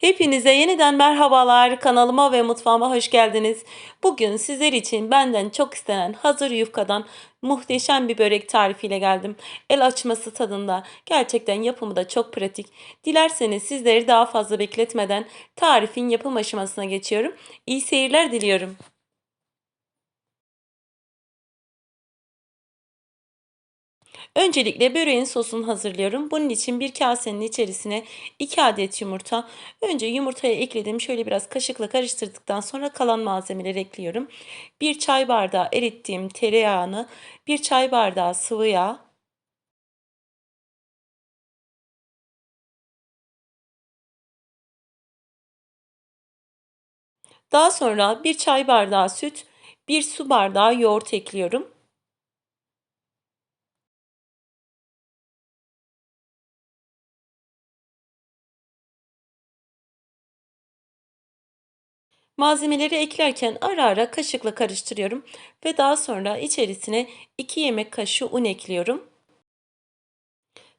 Hepinize yeniden merhabalar. Kanalıma ve mutfağıma hoş geldiniz. Bugün sizler için benden çok istenen hazır yufkadan muhteşem bir börek tarifiyle geldim. El açması tadında. Gerçekten yapımı da çok pratik. Dilerseniz sizleri daha fazla bekletmeden tarifin yapım aşamasına geçiyorum. İyi seyirler diliyorum. Öncelikle böreğin sosunu hazırlıyorum. Bunun için bir kasenin içerisine 2 adet yumurta. Önce yumurtaya ekledim. Şöyle biraz kaşıkla karıştırdıktan sonra kalan malzemeleri ekliyorum. 1 çay bardağı erittiğim tereyağını, 1 çay bardağı sıvı yağ, Daha sonra 1 çay bardağı süt, 1 su bardağı yoğurt ekliyorum. Malzemeleri eklerken ara ara kaşıkla karıştırıyorum ve daha sonra içerisine 2 yemek kaşığı un ekliyorum.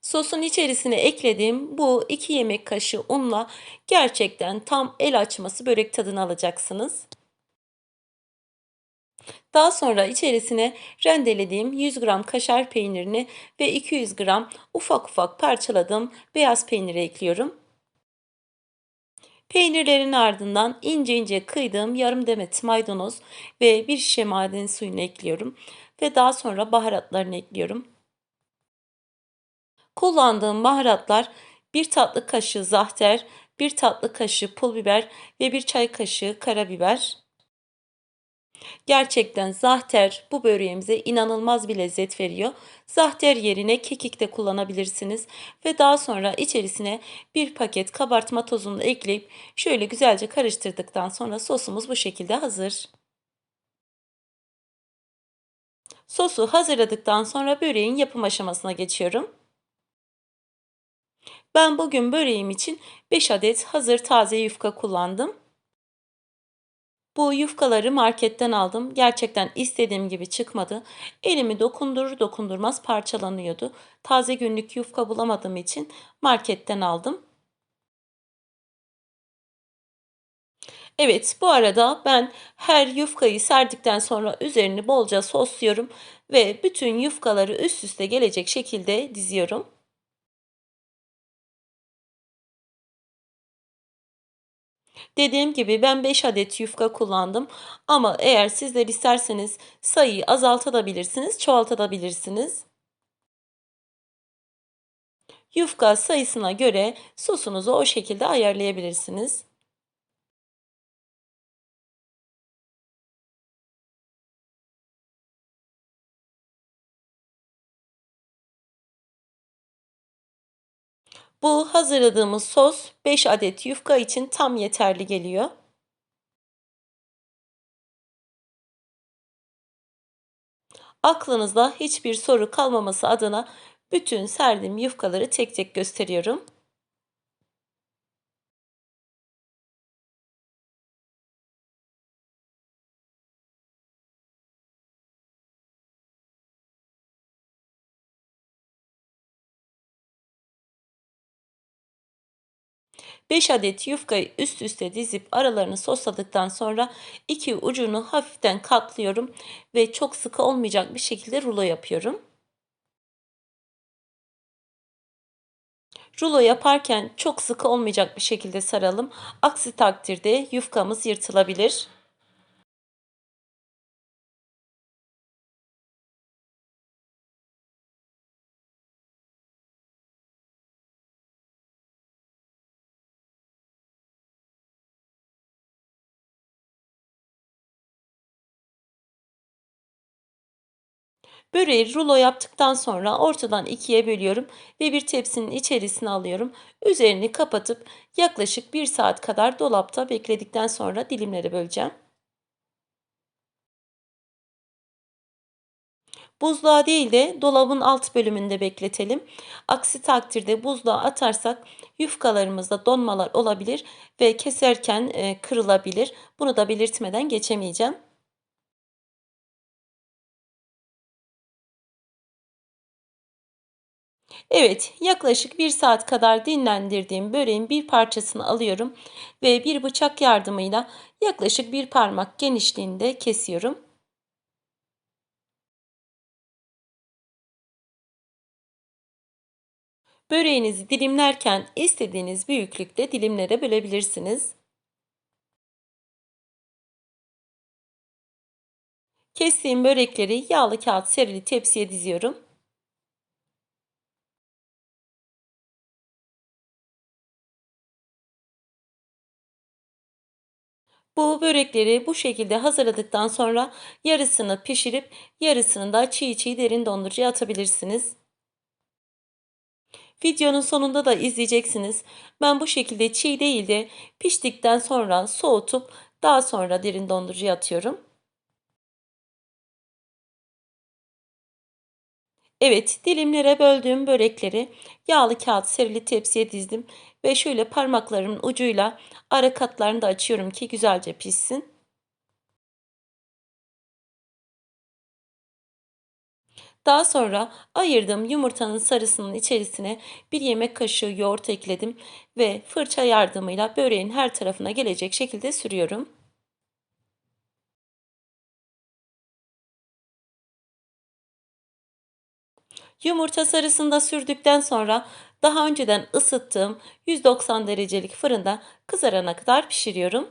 Sosun içerisine eklediğim bu 2 yemek kaşığı unla gerçekten tam el açması börek tadını alacaksınız. Daha sonra içerisine rendelediğim 100 gram kaşar peynirini ve 200 gram ufak ufak parçaladığım beyaz peyniri ekliyorum. Peynirlerin ardından ince ince kıydığım yarım demet maydanoz ve bir şişe maden suyunu ekliyorum ve daha sonra baharatlarını ekliyorum. Kullandığım baharatlar 1 tatlı kaşığı zahter, 1 tatlı kaşığı pul biber ve 1 çay kaşığı karabiber. Gerçekten zahter bu böreğimize inanılmaz bir lezzet veriyor. Zahter yerine kekik de kullanabilirsiniz. Ve daha sonra içerisine bir paket kabartma tozunu ekleyip şöyle güzelce karıştırdıktan sonra sosumuz bu şekilde hazır. Sosu hazırladıktan sonra böreğin yapım aşamasına geçiyorum. Ben bugün böreğim için 5 adet hazır taze yufka kullandım. Bu yufkaları marketten aldım. Gerçekten istediğim gibi çıkmadı. Elimi dokundurur dokundurmaz parçalanıyordu. Taze günlük yufka bulamadığım için marketten aldım. Evet, bu arada ben her yufkayı serdikten sonra üzerini bolca sosluyorum ve bütün yufkaları üst üste gelecek şekilde diziyorum. Dediğim gibi ben 5 adet yufka kullandım. Ama eğer sizler isterseniz sayıyı azaltabilirsiniz, çoğaltabilirsiniz. Yufka sayısına göre sosunuzu o şekilde ayarlayabilirsiniz. Bu hazırladığımız sos 5 adet yufka için tam yeterli geliyor. Aklınızda hiçbir soru kalmaması adına bütün serdiğim yufkaları tek tek gösteriyorum. 5 adet yufkayı üst üste dizip aralarını sosladıktan sonra iki ucunu hafiften katlıyorum ve çok sıkı olmayacak bir şekilde rulo yapıyorum. Rulo yaparken çok sıkı olmayacak bir şekilde saralım. Aksi takdirde yufkamız yırtılabilir. Böreği rulo yaptıktan sonra ortadan ikiye bölüyorum ve bir tepsinin içerisine alıyorum. Üzerini kapatıp yaklaşık 1 saat kadar dolapta bekledikten sonra dilimlere böleceğim. Buzluğa değil de dolabın alt bölümünde bekletelim. Aksi takdirde buzluğa atarsak yufkalarımızda donmalar olabilir ve keserken e, kırılabilir. Bunu da belirtmeden geçemeyeceğim. Evet, yaklaşık bir saat kadar dinlendirdiğim böreğin bir parçasını alıyorum ve bir bıçak yardımıyla yaklaşık bir parmak genişliğinde kesiyorum. Böreğinizi dilimlerken istediğiniz büyüklükte dilimlere bölebilirsiniz. Kestiğim börekleri yağlı kağıt serili tepsiye diziyorum. Bu börekleri bu şekilde hazırladıktan sonra yarısını pişirip yarısını da çiğ çiğ derin dondurucuya atabilirsiniz. Videonun sonunda da izleyeceksiniz. Ben bu şekilde çiğ değil de piştikten sonra soğutup daha sonra derin dondurucuya atıyorum. Evet, dilimlere böldüğüm börekleri yağlı kağıt serili tepsiye dizdim ve şöyle parmaklarımın ucuyla ara katlarını da açıyorum ki güzelce pişsin. Daha sonra ayırdığım yumurtanın sarısının içerisine bir yemek kaşığı yoğurt ekledim ve fırça yardımıyla böreğin her tarafına gelecek şekilde sürüyorum. Yumurta sarısını da sürdükten sonra daha önceden ısıttığım 190 derecelik fırında kızarana kadar pişiriyorum.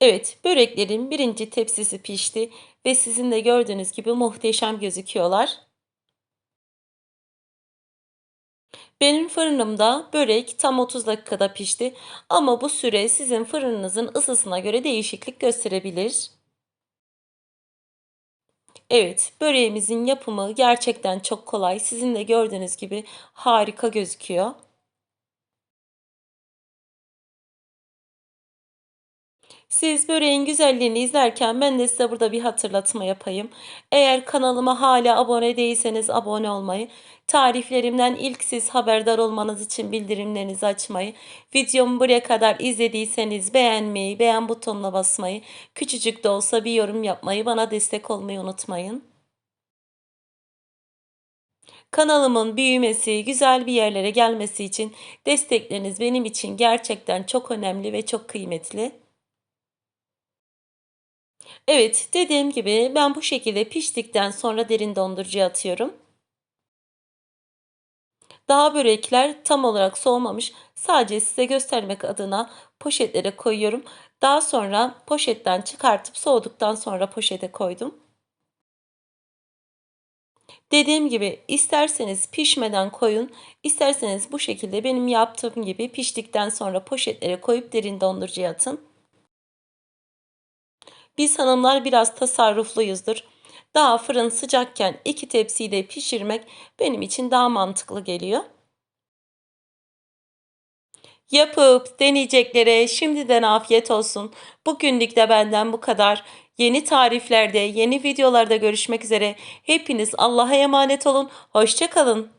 Evet, böreklerin birinci tepsisi pişti ve sizin de gördüğünüz gibi muhteşem gözüküyorlar. Benim fırınımda börek tam 30 dakikada pişti ama bu süre sizin fırınınızın ısısına göre değişiklik gösterebilir. Evet, böreğimizin yapımı gerçekten çok kolay. Sizin de gördüğünüz gibi harika gözüküyor. Siz böreğin güzelliğini izlerken ben de size burada bir hatırlatma yapayım. Eğer kanalıma hala abone değilseniz abone olmayı, tariflerimden ilk siz haberdar olmanız için bildirimlerinizi açmayı, videomu buraya kadar izlediyseniz beğenmeyi, beğen butonuna basmayı, küçücük de olsa bir yorum yapmayı, bana destek olmayı unutmayın. Kanalımın büyümesi, güzel bir yerlere gelmesi için destekleriniz benim için gerçekten çok önemli ve çok kıymetli. Evet, dediğim gibi ben bu şekilde piştikten sonra derin dondurucuya atıyorum. Daha börekler tam olarak soğumamış. Sadece size göstermek adına poşetlere koyuyorum. Daha sonra poşetten çıkartıp soğuduktan sonra poşete koydum. Dediğim gibi isterseniz pişmeden koyun, isterseniz bu şekilde benim yaptığım gibi piştikten sonra poşetlere koyup derin dondurucuya atın. Biz hanımlar biraz tasarrufluyuzdur. Daha fırın sıcakken iki tepsiyi de pişirmek benim için daha mantıklı geliyor. Yapıp deneyeceklere şimdiden afiyet olsun. Bugünlük de benden bu kadar. Yeni tariflerde, yeni videolarda görüşmek üzere. Hepiniz Allah'a emanet olun. Hoşçakalın.